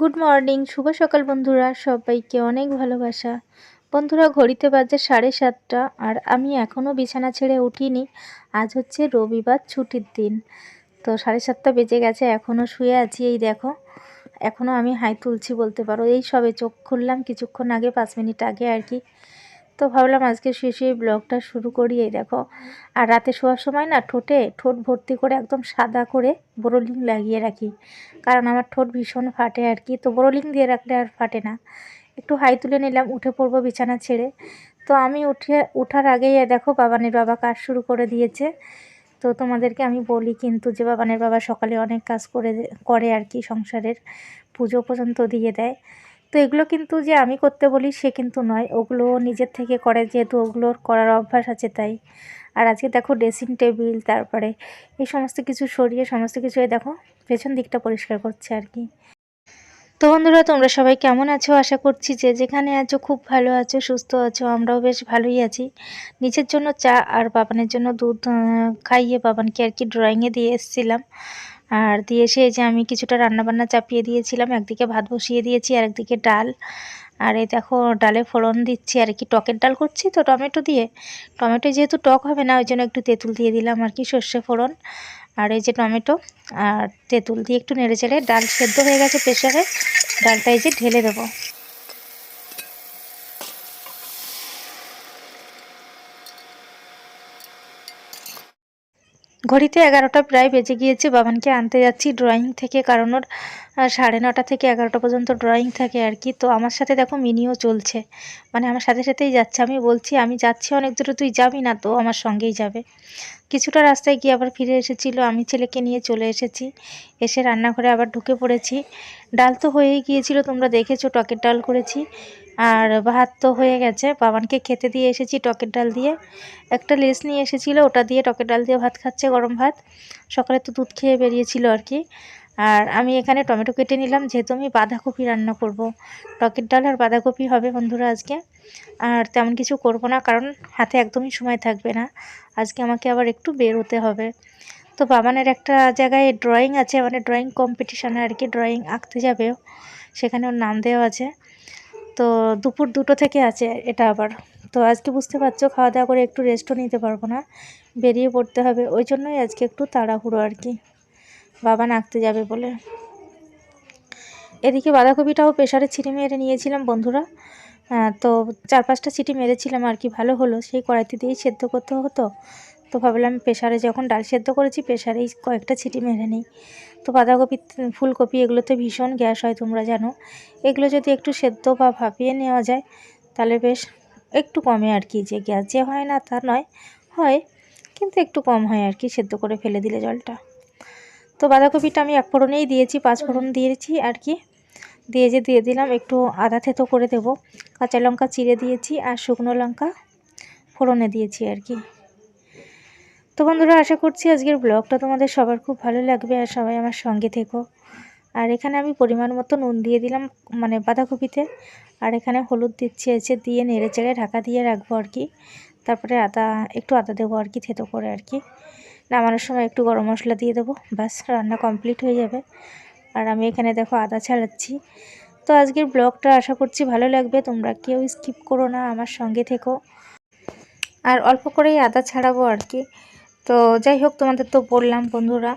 Good morning, শুভ সকাল বন্ধুরা, সবাইকে অনেক ভালোবাসা। বন্ধুরা, ঘড়িতে বাজে সাড়ে সাতটা আর আমি এখনও বিছানা ছেড়ে উঠিনি। আজ হচ্ছে রবিবার, ছুটির দিন। তো সাড়ে সাতটা বেজে গেছে এখনও শুয়ে আছি, এই দেখো। এখনও আমি হাই তুলছি বলতে পারো। এই সবে চোখ খুললাম, কিছুক্ষণ আগে, পাঁচ মিনিট আগে আর কি। তো ভাবলাম আজকে শুয়ে ব্লগটা শুরু করি এই দেখো। আর রাতে শোয়ার সময় না ঠোঁটে ঠোঁট ভর্তি করে একদম সাদা করে বোরোলিং লাগিয়ে রাখি। কারণ আমার ঠোঁট ভীষণ ফাটে আর কি, তো বোরোলিং দিয়ে রাখলে আর ফাটে না। একটু হাই তুলে নিলাম, উঠে পড়ব বিছানা ছেড়ে। তো আমি উঠে, ওঠার আগেই দেখো বাবানের বাবা কাজ শুরু করে দিয়েছে। তো তোমাদেরকে আমি বলি কিন্তু যে বাবানের বাবা সকালে অনেক কাজ করে করে আর কি সংসারের পুজো পর্যন্ত দিয়ে দেয়। তো এগুলো কিন্তু যে আমি করতে বলি সে কিন্তু নয়। ওগুলো নিজের থেকে করে, যেহেতু ওগুলোর করার অভ্যাস আছে তাই। আর আজকে দেখো ড্রেসিং টেবিল তারপরে এই সমস্ত কিছু সরিয়ে সমস্ত কিছু দেখো পেছন দিকটা পরিষ্কার করছে আর কি। তো বন্ধুরা, তোমরা সবাই কেমন আছো? আশা করছি যে যেখানে আছো খুব ভালো আছো, সুস্থ আছো, আমরাও বেশ ভালোই আছি। নিচের জন্য চা আর বাবানের জন্য দুধ খাইয়ে বাবানকে আর কি ড্রয়িংয়ে দিয়ে এসেছিলাম। আর দিয়ে এসে যে আমি কিছুটা রান্নাবান্না চাপিয়ে দিয়েছিলাম, একদিকে ভাত বসিয়ে দিয়েছি আর একদিকে ডাল। আর এই দেখো, ডালে ফোড়ন দিচ্ছি আর কি, টকের ডাল করছি তো টমেটো দিয়ে। টমেটো যেহেতু টক হবে না, ওই জন্য একটু তেঁতুল দিয়ে দিলাম আর কি, সর্ষে ফোড়ন। আর এই যে টমেটো, আর তেঁতুল দিয়ে একটু নেড়ে চেড়ে ডাল সেদ্ধ হয়ে গেছে প্রেশারে ডালটা এই যে ঢেলে দেবো। ঘড়িতে এগারোটা প্রায় বেজে গিয়েছে। বাবানকে আনতে যাচ্ছি। ড্রয়িং থেকে কারণ ওর সাড়ে নটা থেকে এগারোটা পর্যন্ত ড্রয়িং থাকে আর কি। তো আমার সাথে দেখো মিনিও চলছে। মানে আমার সাথে সাথেই যাচ্ছে। আমি বলছি, আমি যাচ্ছি অনেক দূরে, তুই যাবি না? তো আমার সঙ্গেই যাবে। কিছুটা রাস্তায় গিয়ে আবার ফিরে এসেছিল। আমি ছেলেকে নিয়ে চলে এসেছি। এসে রান্নাঘরে আবার ঢুকে পড়েছি। ডাল তো হয়েই গিয়েছিল, তোমরা দেখেছ, টকের ডাল করেছি। আর ভাত তো হয়ে গেছে। বাবানকে খেতে দিয়ে এসেছি টকের ডাল দিয়ে। একটা লেস নিয়ে এসেছিল, ওটা দিয়ে টকের ডাল দিয়ে ভাত খাচ্ছে গরম ভাত। সকালে তো দুধ খেয়ে বেরিয়েছিল আর কি। আর আমি এখানে টমেটো কেটে নিলাম, যেহেতু আমি বাঁধাকপি রান্না করব। টকের ডাল আর বাঁধাকপি হবে বন্ধুরা আজকে। আর তেমন কিছু করব না, কারণ হাতে একদমই সময় থাকবে না। আজকে আমাকে আবার একটু বেরোতে হবে। তো বাবানের একটা জায়গায় ড্রয়িং আছে মানে ড্রয়িং কম্পিটিশানে আর কি ড্রয়িং আঁকতে যাবে। সেখানে ওর নাম দেওয়া আছে। তো দুপুর দুটো থেকে আছে এটা আবার। তো আজকে বুঝতে পারছ খাওয়া দাওয়া করে একটু রেস্টও নিতে পারব না। বেরিয়ে পড়তে হবে, ওই জন্যই আজকে একটু তাড়াহুড়ো আর কি। বাবা নাকতে যাবে বলে। এদিকে বাঁধাকপিটাও প্রেশারে ছিটি মেরে নিয়েছিলাম বন্ধুরা। তো চার পাঁচটা ছিটি মেরেছিলাম আর কি, ভালো হলো। সেই কড়াইতে দিয়েই সেদ্ধ করতে হতো। তো ভাবলাম প্রেশারে যখন ডাল সেদ্ধ করেছি প্রেশারেই কয়েকটা ছিটি মেরে নিই। তো বাঁধাকপি, ফুলকপি, এগুলোতে ভীষণ গ্যাস হয়, তোমরা জানো। এগুলো যদি একটু সেদ্ধ বা ভাপিয়ে নেওয়া যায়, তাহলে বেশ একটু কমে আর কি। যে গ্যাস যে হয় না, তা নয়, হয়, কিন্তু একটু কম হয় আর কি, সেদ্ধ করে ফেলে দিলে জলটা। তো বাঁধাকপিটা আমি এক ফোড়নেই দিয়েছি, পাঁচ ফোড়ন দিয়েছি আর কি। দিয়ে যে দিয়ে দিলাম, একটু আদা থেতো করে দেব। কাঁচা লঙ্কা চিড়ে দিয়েছি আর শুকনো লঙ্কা ফোড়নে দিয়েছি আর কি। তো বন্ধুরা, আশা করছি আজকের ব্লগটা তোমাদের সবার খুব ভালো লাগবে আর সবাই আমার সঙ্গে থেকো। আর এখানে আমি পরিমাণ মতো নুন দিয়ে দিলাম মানে বাঁধাকপিতে। আর এখানে হলুদ দিচ্ছি, এসে দিয়ে নেড়ে চেড়ে ঢাকা দিয়ে রাখব আর কি। তারপরে আদা, একটু আদা দেবো আর কি, থেতো করে আর কি। নামানোর সময় একটু গরম মশলা দিয়ে দেবো, ব্যাস, রান্না কমপ্লিট হয়ে যাবে। আর আমি এখানে দেখো আদা ছাড়াচ্ছি। তো আজকের ব্লগটা আশা করছি ভালো লাগবে, তোমরা কেউ স্কিপ করো না, আমার সঙ্গে থেকো। আর অল্প করেই আদা ছাড়াবো আর কি। তো যাই হোক, তোমাদের তো বললাম বন্ধুরা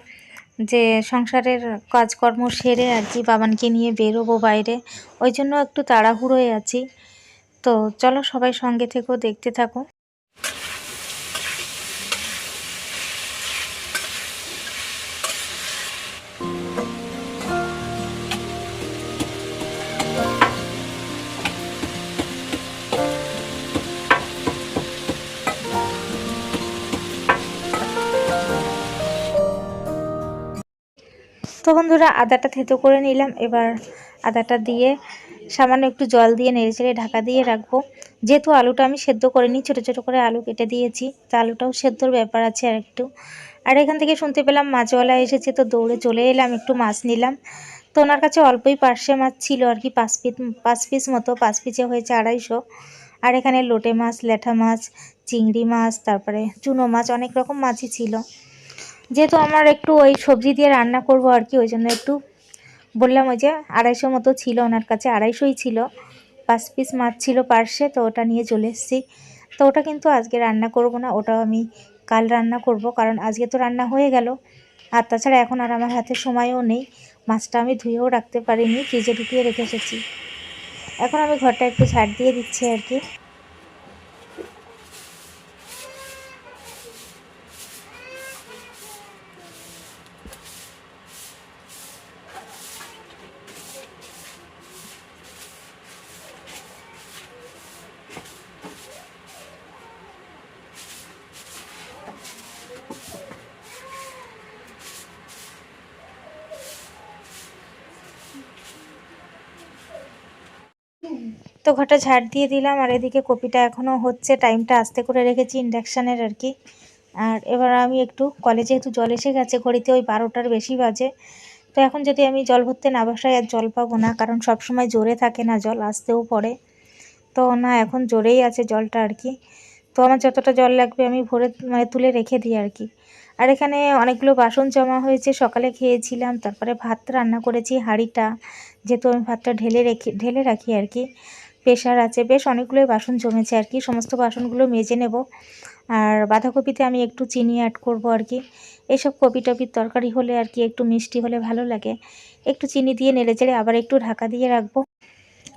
যে সংসারের কাজকর্ম সেরে আর কি বাবানকে নিয়ে বেরোবো বাইরে। ওই জন্য একটু তাড়াহুড়োয় আছি। তো চলো সবাই সঙ্গে থেকেও দেখতে থাকো। তো বন্ধুরা, আদাটা থেতো করে নিলাম। এবার আদাটা দিয়ে সামান্য একটু জল দিয়ে নেড়ে চেড়ে ঢাকা দিয়ে রাখব। যেহেতু আলুটা আমি সেদ্ধ করে নিই ছোটো ছোটো করে আলু কেটে দিয়েছি, তো আলুটাও সেদ্ধর ব্যাপার আছে আর একটু। আর এখান থেকে শুনতে পেলাম মাছওয়ালা এসেছে, তো দৌড়ে চলে এলাম, একটু মাছ নিলাম। তো ওনার কাছে অল্পই পার্শে মাছ ছিল আর কি, পাঁচ পিস পাঁচ পিস মতো, পাঁচ পিসে হয়েছে আড়াইশো। আর এখানে লোটে মাছ ল্যাঠা মাছ, চিংড়ি মাছ, তারপরে চুনো মাছ, অনেক রকম মাছই ছিল। যেহেতু আমার একটু ওই সবজি দিয়ে রান্না করব আর কি, ওই জন্য একটু বললাম ওই যে আড়াইশো মতো ছিল ওনার কাছে, আড়াইশোই ছিল। পাঁচ পিস মাছ ছিল পার্সে তো ওটা নিয়ে চলে এসেছি। তো ওটা কিন্তু আজকে রান্না করব না, ওটাও আমি কাল রান্না করব, কারণ আজকে তো রান্না হয়ে গেল। আর তাছাড়া এখন আর আমার হাতে সময়ও নেই, মাছটা আমি ধুয়েও রাখতে পারিনি, ফ্রিজে ঢুকিয়ে রেখে এসেছি। এখন আমি ঘরটা একটু ঝাড় দিয়ে দিচ্ছি আর কি। তো ঘরটা ঝাড় দিয়ে দিলাম আর এদিকে কপিটা এখনও হচ্ছে, টাইমটা আস্তে করে রেখেছি ইন্ডাকশানের আর কি। আর এবার আমি একটু কলেজে যেহেতু জল এসে গেছে, ঘড়িতে ওই বারোটার বেশি বাজে। তো এখন যদি আমি জল ভরতে না বসাই আর জল পাবো না, কারণ সব সময় জোরে থাকে না জল, আসতেও পড়ে। তো না, এখন জোরেই আছে জলটা আর কি। তো আমার যতটা জল লাগবে আমি ভরে মানে তুলে রেখে দিই আর কি। আর এখানে অনেকগুলো বাসন জমা হয়েছে, সকালে খেয়েছিলাম, তারপরে ভাত রান্না করেছি, হাঁড়িটা, যেহেতু আমি ভাতটা ঢেলে রেখে, ঢেলে রাখি আর কি। প্রেশার আছে, বেশ অনেকগুলোই বাসন জমেছে আর কি, সমস্ত বাসনগুলো মেজে নেব। আর বাঁধাকপিতে আমি একটু চিনি অ্যাড করব আর কি। এসব কপি টপির তরকারি হলে আর কি একটু মিষ্টি হলে ভালো লাগে। একটু চিনি দিয়ে নেড়ে চেড়ে আবার একটু ঢাকা দিয়ে রাখব।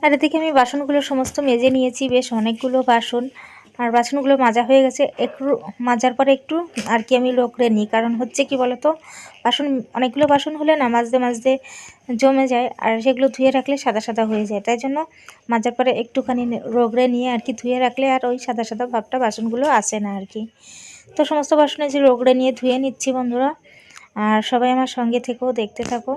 আর এদিকে আমি বাসনগুলো সমস্ত মেজে নিয়েছি, বেশ অনেকগুলো বাসন। আর বাসনগুলো মাজা হয়ে গেছে। একটু মাজার পরে একটু আর কি আমি লোকরে নিই। কারণ হচ্ছে কি বলতো, বাসন, অনেকগুলো বাসন হলে না মাজতে মাজতে জমে যায় আর সেগুলো ধুয়ে রাখলে সাদা সাদা হয়ে যায়। তাই জন্য মাজার পরে একটুখানি রোগড়ে নিয়ে আর কি ধুয়ে রাখলে আর ওই সাদা সাদা ভাবটা বাসনগুলো আসে না আর কি। তো সমস্ত বাসনে যে রোগড়ে নিয়ে ধুয়ে নিচ্ছি বন্ধুরা। আর সবাই আমার সঙ্গে থেকেও দেখতে থাকো।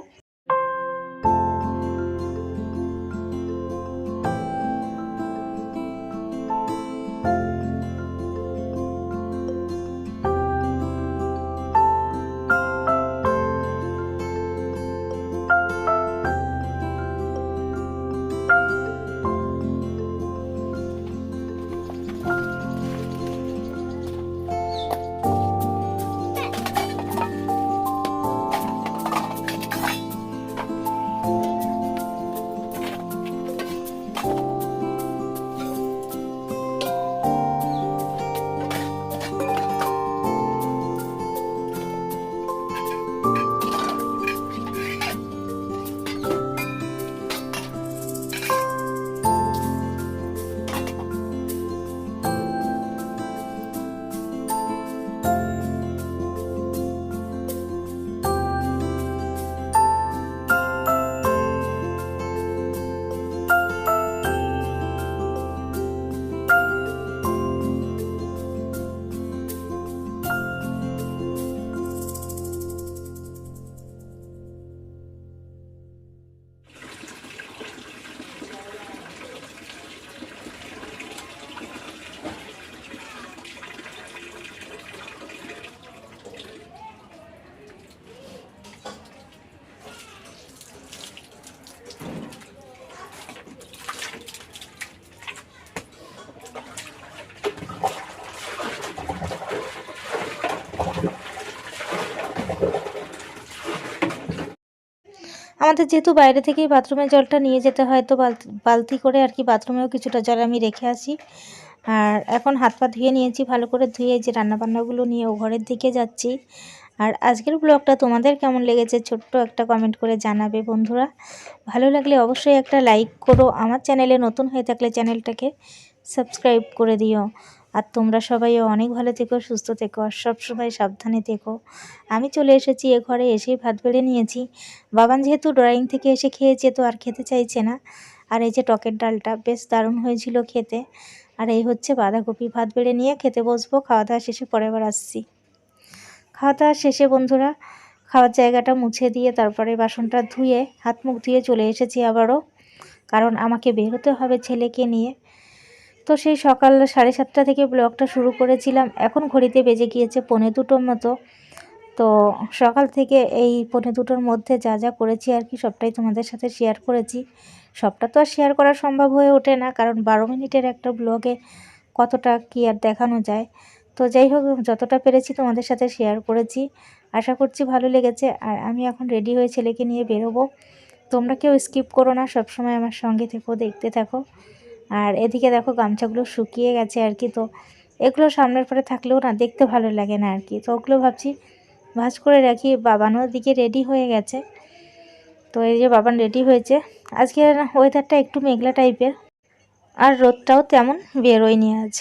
আমাদের যেহেতু বাইরে থেকেই বাথরুমের জলটা নিয়ে যেতে হয়, তো বালতি করে আর কি বাথরুমেও কিছুটা জল আমি রেখে আসি। আর এখন হাত পা ধুয়ে নিয়েছি, ভালো করে ধুয়ে যে রান্নাবান্নাগুলো নিয়ে ও ঘরের দিকে যাচ্ছি। আর আজকের ব্লগটা তোমাদের কেমন লেগেছে ছোট্ট একটা কমেন্ট করে জানাবে বন্ধুরা। ভালো লাগলে অবশ্যই একটা লাইক করো। আমার চ্যানেলে নতুন হয়ে থাকলে চ্যানেলটাকে সাবস্ক্রাইব করে দিও। আর তোমরা সবাইও অনেক ভালো থেকো, সুস্থ থেকো, আর সব সময় সাবধানে থেকো। আমি চলে এসেছি, এ ঘরে এসেই ভাত বেড়ে নিয়েছি। বাবান যেহেতু ড্রয়িং থেকে এসে খেয়েছে তো আর খেতে চাইছে না। আর এই যে টকের ডালটা, বেশ দারুণ হয়েছিল খেতে। আর এই হচ্ছে বাঁধাকপি ভাত বেড়ে নিয়ে খেতে বসবো খাওয়া দাওয়া শেষে পরে আবার আসছি। খাওয়া দাওয়া শেষে বন্ধুরা, খাওয়ার জায়গাটা মুছে দিয়ে তারপরে বাসনটা ধুয়ে, হাত মুখ ধুয়ে চলে এসেছি আবারও। কারণ আমাকে বেরোতে হবে ছেলেকে নিয়ে। তো সেই সকাল সাড়ে সাতটা থেকে ব্লগটা শুরু করেছিলাম। এখন ঘড়িতে বেজে গিয়েছে পৌনে দুটোর মতো। তো সকাল থেকে এই পৌনে দুটোর মধ্যে যা যা করেছি আর কি, সবটাই তোমাদের সাথে শেয়ার করেছি। সবটা তো আর শেয়ার করা সম্ভব হয়ে ওঠে না, কারণ বারো মিনিটের একটা ব্লগে কতটা কি আর দেখানো যায়। তো যাই হোক, যতটা পেরেছি তোমাদের সাথে শেয়ার করেছি। আশা করছি ভালো লেগেছে। আর আমি এখন রেডি হয়ে ছেলেকে নিয়ে বেরোবো। তোমরা কেউ স্কিপ করো না, সবসময় আমার সঙ্গে থেকো, দেখতে থাকো। আর এদিকে দেখো গামছাগুলো শুকিয়ে গেছে আর কি, তো এগুলো সামনের পরে থাকলেও না দেখতে ভালো লাগে না আর কি। তো ওগুলো ভাবছি ভাজ করে রাখি, বাবানও দিকে রেডি হয়ে গেছে। তো এই যে বাবান রেডি হয়েছে। আজকে ওয়েদারটা একটু মেঘলা টাইপের আর রোদটাও তেমন বেরোয়নি আজ।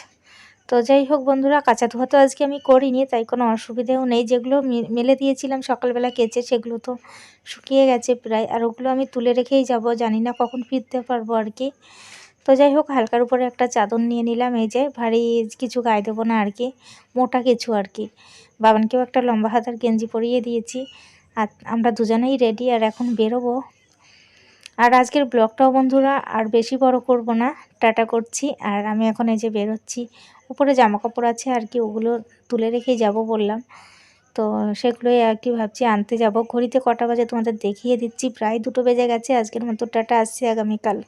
তো যাই হোক বন্ধুরা, কাঁচা ধোয়া তো আজকে আমি করিনি, তাই কোনো অসুবিধেও নেই। যেগুলো মেলে দিয়েছিলাম সকালবেলা কেচে, সেগুলো তো শুকিয়ে গেছে প্রায়। আর ওগুলো আমি তুলে রেখেই যাব, জানি না কখন ফিরতে পারব আর কি। তো যাই হোক, হালকার উপরে একটা চাদর নিয়ে নিলাম। এই যে ভারী কিছু গায়ে দেবো না আর কি, মোটা কিছু আর কি। বাবানকেও একটা লম্বা হাতার গেঞ্জি পরিয়ে দিয়েছি। আর আমরা দুজনেই রেডি আর এখন বেরোবো। আর আজকের ব্লগটাও বন্ধুরা আর বেশি বড় করব না, টাটা করছি। আর আমি এখন এই যে বেরোচ্ছি, উপরে জামা কাপড় আছে আর কি, ওগুলো তুলে রেখেই যাব বললাম। তো সেগুলোই আর কি ভাবছি আনতে যাব। ঘড়িতে কটা বাজে তোমাদের দেখিয়ে দিচ্ছি, প্রায় দুটো বেজে গেছে। আজকের মতো টাটা, আসছে আগামীকাল।